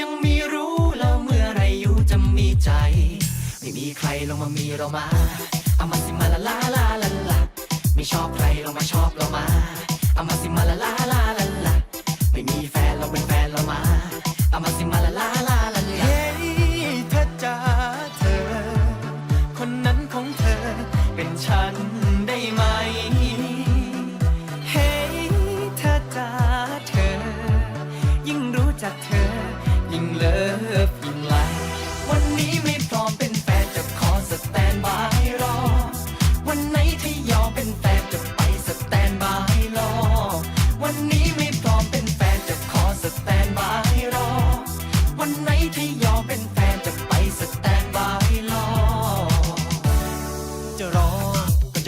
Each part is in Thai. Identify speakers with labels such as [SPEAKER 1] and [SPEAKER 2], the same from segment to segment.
[SPEAKER 1] ยังมีรู้แล้วเมื่อไรอยู่จะมีใจ ไม่มีใครลงมามีเรามาเอามาสิมาละลาลาลาลาไม่ชอบใครลงมาชอบเรามาเอามาสิมาละลาลาลาลาไม่มีแฟนเราเป็นแฟนเรามาเอามาสิมาละลาลาลาลา
[SPEAKER 2] เฮ้ยเธอจ๋าเธอ คนนั้นของเธอเป็นฉัน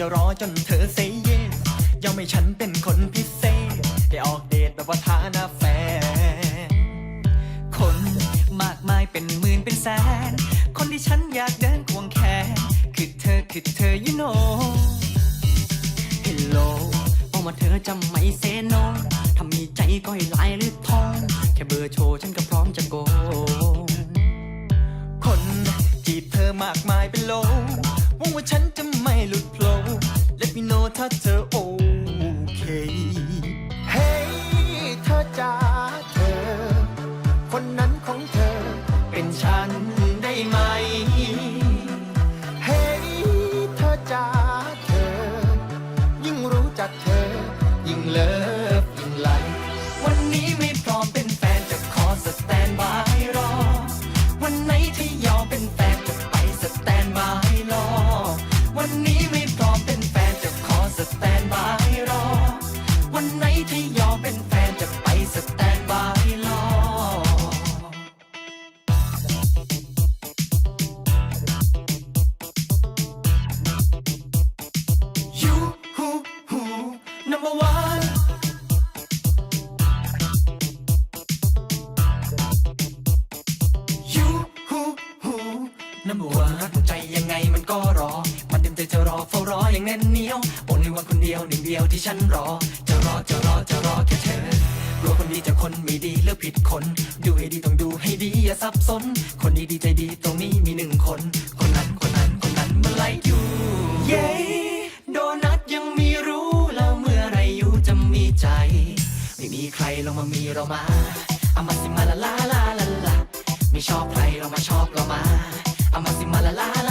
[SPEAKER 2] จะ
[SPEAKER 1] รอจนเธ
[SPEAKER 2] อเซเยสยอมให้ฉันเป็นคนพิเศษ ได้ออกเดทแบบว่าฐานะแฟน คนมากมายเป็นหมื่นเป็นแสน คนที่ฉันอยากเดินควงแขน คือเธอคือเธอ you know Hello บอกว่าเธอจะไม่เซโนถ้ามีใจก็ให้ลายหรือทอง แค่เบอร์โชว์ฉันก็พร้อมจะโกงคนจีบเธอมากมายเป็นโลหวังว่าฉันจะไม่หลุดโผล่ โนถ้าเธอโอเคเฮ้ยเธอจ้าเธอ คนนั้นของเธอเป็นฉัน
[SPEAKER 1] น้ำว่ารักใจยังไงมันก็รอ มันเต็มใจจะรอเฝ้ารออย่างแน่นเหนียวโอนในวันคนเดียวหนึ่งเดียวที่ฉันรอ จะรอจะรอจะรอแค่เธอกลัวคนดีจะคนไม่ดีเลือกผิดคน ดูให้ดีต้องดูให้ดีอย่าสับสน คนดีดีใจดีตรงนี้มีหนึ่งคน คนนั้นคนนั้นคนนั้นมันไล่อยู่เย้โดนัทยังมีรู้แล้วเมื่อไรอยู่จะมีใจ ไม่มีใครลงมามีเรามาเอามาสิมาละลาลาลาลาไม่ชอบใครเรามาชอบเรามา เอา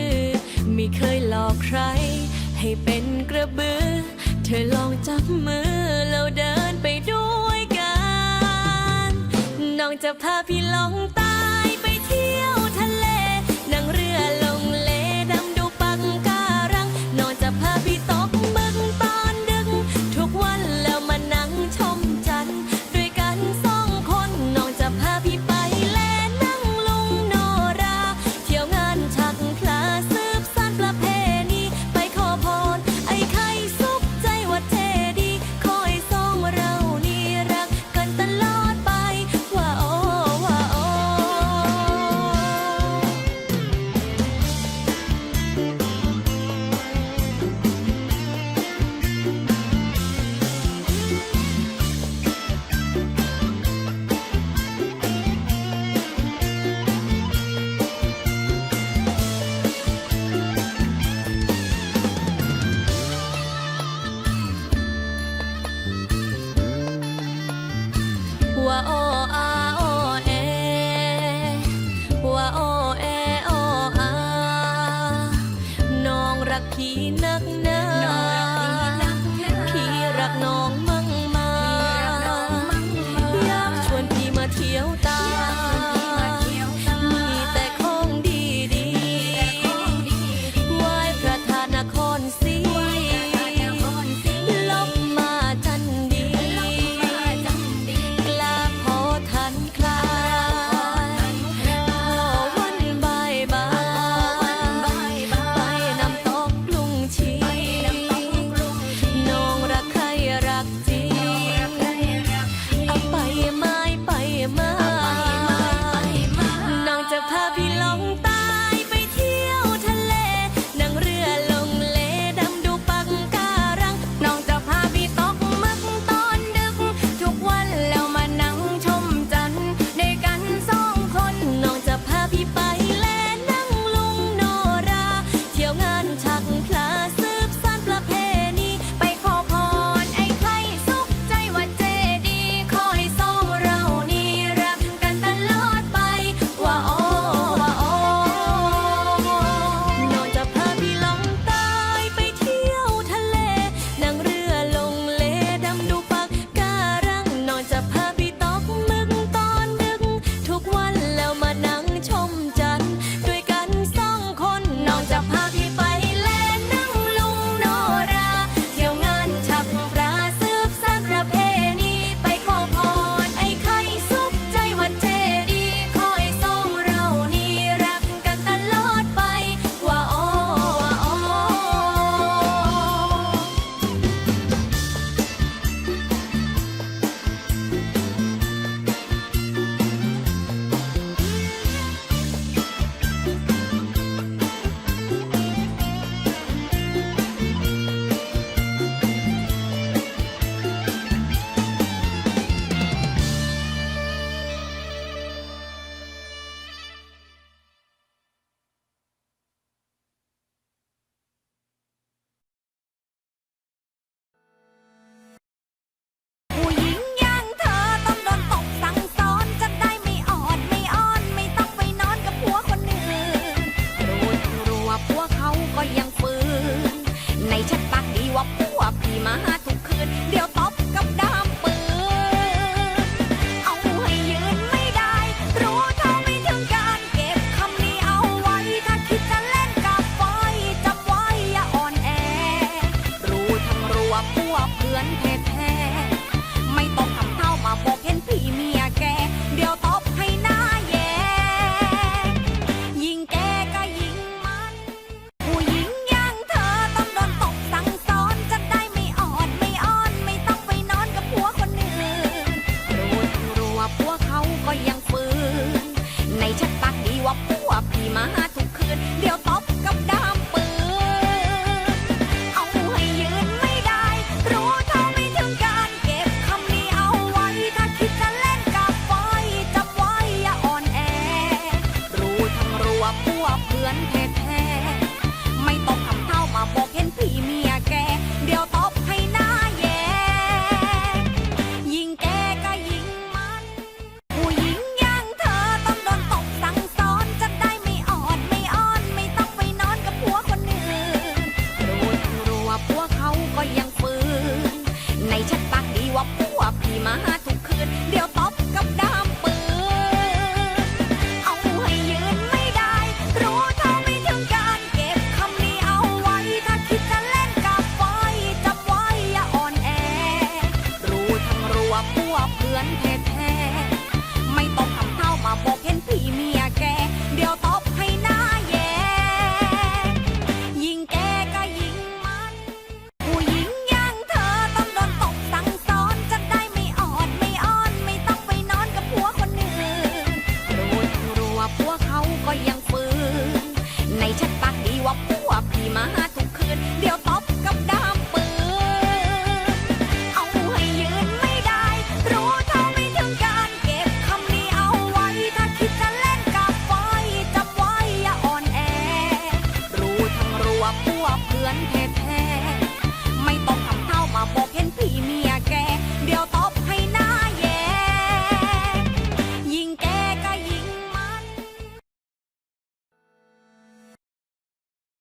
[SPEAKER 3] อ ไม่เคยหลอกใคร ให้เป็นกระบือ เธอลองจับมือเราเดินไปด้วยกัน น้องจะพาพี่ลองตายไปเที่ยวทะเลนั่งเรือ